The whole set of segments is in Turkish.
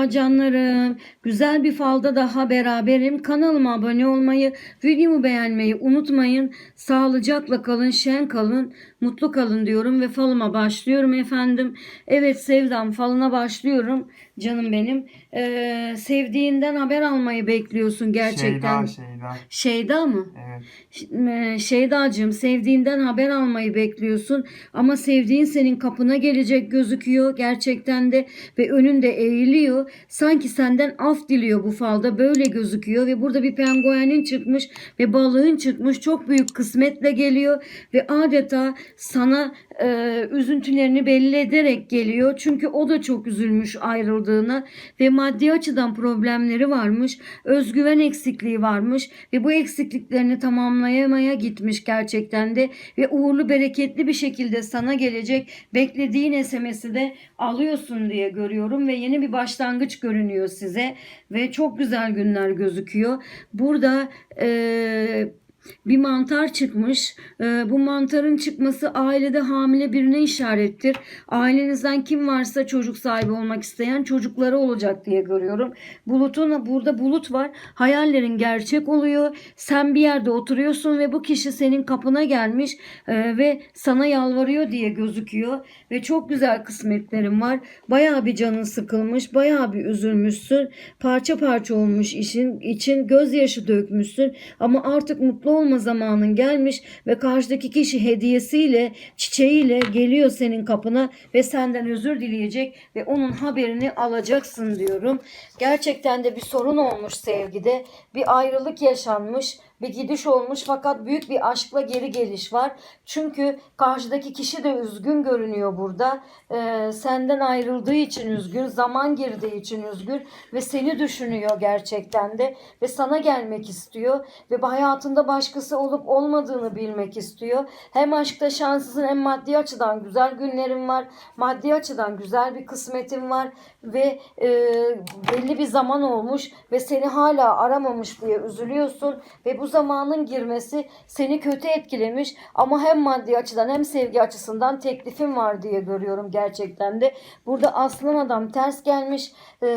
Merhaba canlarım. Güzel bir falda daha beraberim. Kanalıma abone olmayı, videomu beğenmeyi unutmayın. Sağlıcakla kalın, şen kalın, mutlu kalın diyorum ve falıma başlıyorum efendim. Evet Sevdam falına başlıyorum canım benim. Ee, sevdiğinden haber almayı bekliyorsun gerçekten. Şeyda, Şeyda. Şeyda mı? Evet. Şeydacığım sevdiğinden haber almayı bekliyorsun ama sevdiğin senin kapına gelecek gözüküyor gerçekten de ve önünde eğiliyor. Sanki senden af diliyor bu falda böyle gözüküyor ve burada bir penguenin çıkmış ve balığın çıkmış çok büyük kısmetle geliyor ve adeta sana e, üzüntülerini belli ederek geliyor. Çünkü o da çok üzülmüş ayrıldığına ve maddi açıdan problemleri varmış. Özgüven eksikliği varmış ve bu eksikliklerini tamamlayamaya gitmiş gerçekten de ve uğurlu bereketli bir şekilde sana gelecek beklediğin SMS'i de alıyorsun diye görüyorum ve yeni bir başlangıç görünüyor size ve çok güzel günler gözüküyor. Burada eee bir mantar çıkmış. Ee, bu mantarın çıkması ailede hamile birine işarettir. Ailenizden kim varsa çocuk sahibi olmak isteyen çocukları olacak diye görüyorum. Bulutun burada bulut var. Hayallerin gerçek oluyor. Sen bir yerde oturuyorsun ve bu kişi senin kapına gelmiş e, ve sana yalvarıyor diye gözüküyor ve çok güzel kısmetlerin var. Bayağı bir canın sıkılmış, bayağı bir üzülmüşsün. Parça parça olmuş işin için gözyaşı dökmüşsün ama artık mutlu olma zamanın gelmiş ve karşıdaki kişi hediyesiyle, çiçeğiyle geliyor senin kapına ve senden özür dileyecek ve onun haberini alacaksın diyorum. Gerçekten de bir sorun olmuş sevgide. Bir ayrılık yaşanmış bir gidiş olmuş fakat büyük bir aşkla geri geliş var. Çünkü karşıdaki kişi de üzgün görünüyor burada. Ee, senden ayrıldığı için üzgün, zaman girdiği için üzgün ve seni düşünüyor gerçekten de ve sana gelmek istiyor ve hayatında başkası olup olmadığını bilmek istiyor. Hem aşkta şanslısın hem maddi açıdan güzel günlerin var. Maddi açıdan güzel bir kısmetin var ve e, belli bir zaman olmuş ve seni hala aramamış diye üzülüyorsun ve bu zamanın girmesi seni kötü etkilemiş ama hem maddi açıdan hem sevgi açısından teklifin var diye görüyorum gerçekten de. Burada aslan adam ters gelmiş e,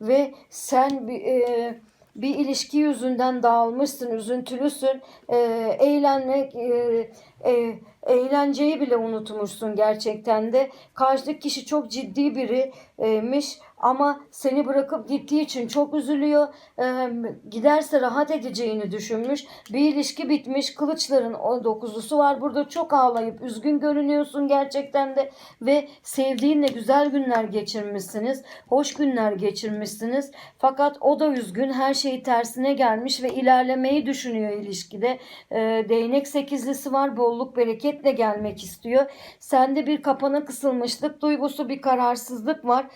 ve sen bir e, bir ilişki yüzünden dağılmışsın, üzüntülüsün, e, eğlenmek, e, e, eğlenceyi bile unutmuşsun gerçekten de. Karşıdaki kişi çok ciddi biriymiş ama seni bırakıp gittiği için çok üzülüyor. E, giderse rahat edeceğini düşünmüş. Bir ilişki bitmiş. Kılıçların o dokuzlusu var. Burada çok ağlayıp üzgün görünüyorsun gerçekten de ve sevdiğinle güzel günler geçirmişsiniz. Hoş günler geçirmişsiniz. Fakat o da üzgün. Her şey tersine gelmiş ve ilerlemeyi düşünüyor ilişkide. E, değnek sekizlisi var. Bolluk bereketle gelmek istiyor. Sende bir kapana kısılmışlık duygusu, bir kararsızlık var.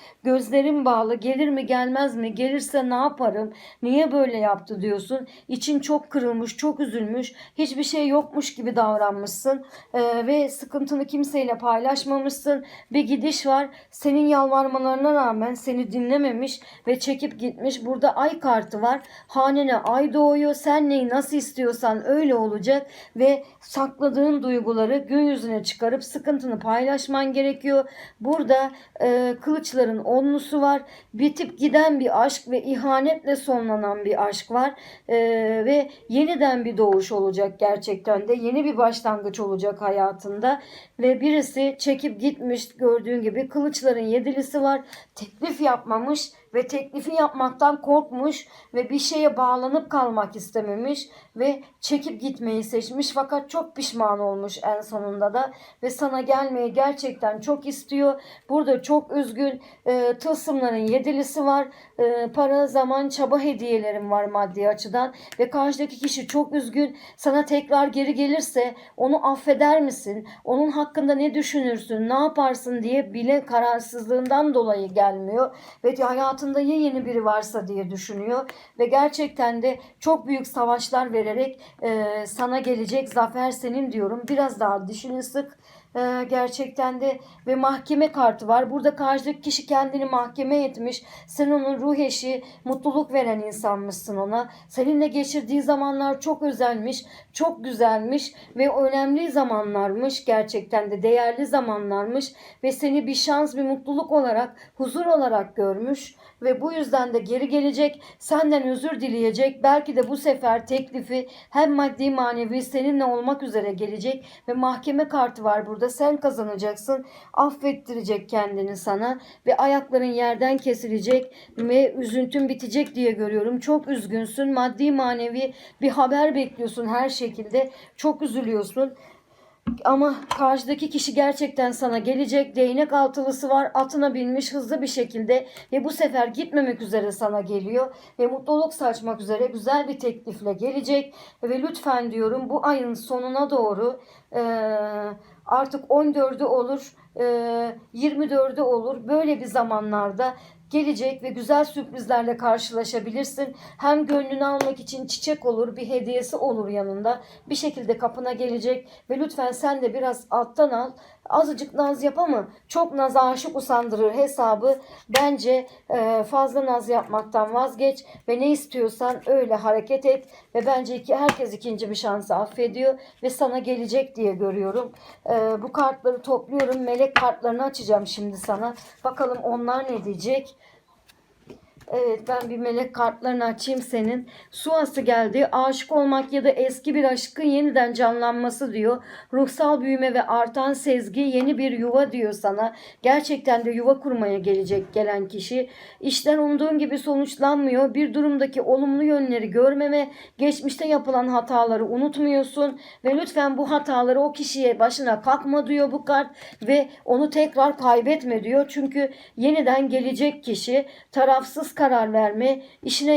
Gözlerin bağlı. Gelir mi gelmez mi? Gelirse ne yaparım? Niye böyle yaptı diyorsun. İçin çok kırılmış, çok üzülmüş. Hiçbir şey yokmuş gibi davranmışsın. Ee, ve sıkıntını kimseyle paylaşmamışsın. Bir gidiş var. Senin yalvarmalarına rağmen seni dinlememiş ve çekip gitmiş. Burada ay kartı var. Hanene ay doğuyor. Sen neyi nasıl istiyorsan öyle olacak ve sakladığın duyguları gün yüzüne çıkarıp sıkıntını paylaşman gerekiyor. Burada e, kılıçların onlusu var. Bitip giden bir aşk ve ihanetle sonlanan bir aşk var. E, ve yeniden bir doğuş olacak gerçekten de. Yeni bir başlangıç olacak hayatında. Ve birisi çekip gitmiş gördüğün gibi kılıçların yedilisi var. Teklif yapmamış ve teklifi yapmaktan korkmuş ve bir şeye bağlanıp kalmak istememiş ve çekip gitmeyi seçmiş fakat çok pişman olmuş en sonunda da ve sana gelmeyi gerçekten çok istiyor. Burada çok üzgün e, tılsımların yedilisi var. E, para, zaman, çaba hediyelerim var maddi açıdan ve karşıdaki kişi çok üzgün. Sana tekrar geri gelirse onu affeder misin? Onun hakkında ne düşünürsün? Ne yaparsın diye bile kararsızlığından dolayı gelmiyor ve hayatında ya yeni biri varsa diye düşünüyor ve gerçekten de çok büyük savaşlar vererek e, sana gelecek zafer senin diyorum. Biraz daha dişini sık e, gerçekten de ve mahkeme kartı var. Burada karşıdaki kişi kendini mahkeme etmiş. Sen onun ruh eşi, mutluluk veren insanmışsın ona. Seninle geçirdiği zamanlar çok özelmiş, çok güzelmiş ve önemli zamanlarmış. Gerçekten de değerli zamanlarmış ve seni bir şans, bir mutluluk olarak, huzur olarak görmüş ve bu yüzden de geri gelecek. Senden özür dileyecek. Belki de bu sefer teklifi hem maddi manevi seninle olmak üzere gelecek ve mahkeme kartı var burada. Sen kazanacaksın. Affettirecek kendini sana ve ayakların yerden kesilecek ve üzüntün bitecek diye görüyorum. Çok üzgünsün. Maddi manevi bir haber bekliyorsun her şekilde. Çok üzülüyorsun. Ama karşıdaki kişi gerçekten sana gelecek. Değnek altılısı var. Atına binmiş hızlı bir şekilde ve bu sefer gitmemek üzere sana geliyor ve mutluluk saçmak üzere güzel bir teklifle gelecek ve lütfen diyorum bu ayın sonuna doğru eee, artık 14'ü olur, eee, 24'ü olur. Böyle bir zamanlarda gelecek ve güzel sürprizlerle karşılaşabilirsin. Hem gönlünü almak için çiçek olur, bir hediyesi olur yanında. Bir şekilde kapına gelecek ve lütfen sen de biraz alttan al. Azıcık naz yap ama çok naz aşık usandırır hesabı. Bence e, fazla naz yapmaktan vazgeç ve ne istiyorsan öyle hareket et ve bence iki, herkes ikinci bir şansı affediyor ve sana gelecek diye görüyorum. E, bu kartları topluyorum. Melek kartlarını açacağım şimdi sana. Bakalım onlar ne diyecek. Evet ben bir melek kartlarını açayım senin. Su ası geldi. Aşık olmak ya da eski bir aşkın yeniden canlanması diyor. Ruhsal büyüme ve artan sezgi yeni bir yuva diyor sana. Gerçekten de yuva kurmaya gelecek gelen kişi. İşler umduğun gibi sonuçlanmıyor. Bir durumdaki olumlu yönleri görmeme, geçmişte yapılan hataları unutmuyorsun ve lütfen bu hataları o kişiye başına kalkma diyor bu kart ve onu tekrar kaybetme diyor. Çünkü yeniden gelecek kişi tarafsız karar verme, işine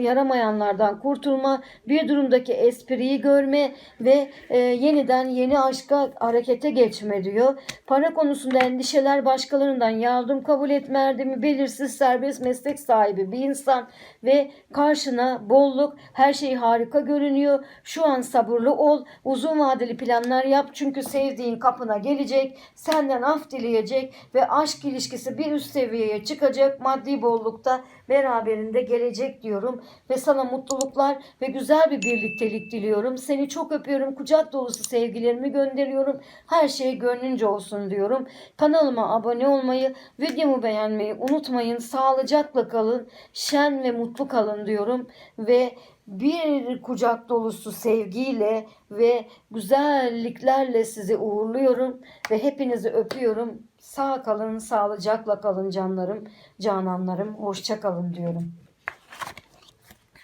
yaramayanlardan kurtulma, bir durumdaki espriyi görme ve e, yeniden yeni aşka harekete geçme diyor. Para konusunda endişeler başkalarından yardım kabul etme erdemi belirsiz serbest meslek sahibi bir insan ve karşına bolluk her şey harika görünüyor. Şu an sabırlı ol, uzun vadeli planlar yap çünkü sevdiğin kapına gelecek, senden af dileyecek ve aşk ilişkisi bir üst seviyeye çıkacak. Maddi bollukta beraberinde gelecek diyorum ve sana mutluluklar ve güzel bir birliktelik diliyorum. Seni çok öpüyorum. Kucak dolusu sevgilerimi gönderiyorum. Her şey gönlünce olsun diyorum. Kanalıma abone olmayı, videomu beğenmeyi unutmayın. Sağlıcakla kalın, şen ve mutlu kalın diyorum ve bir kucak dolusu sevgiyle ve güzelliklerle sizi uğurluyorum ve hepinizi öpüyorum. Sağ kalın, sağlıcakla kalın canlarım, cananlarım. Hoşça kalın diyorum.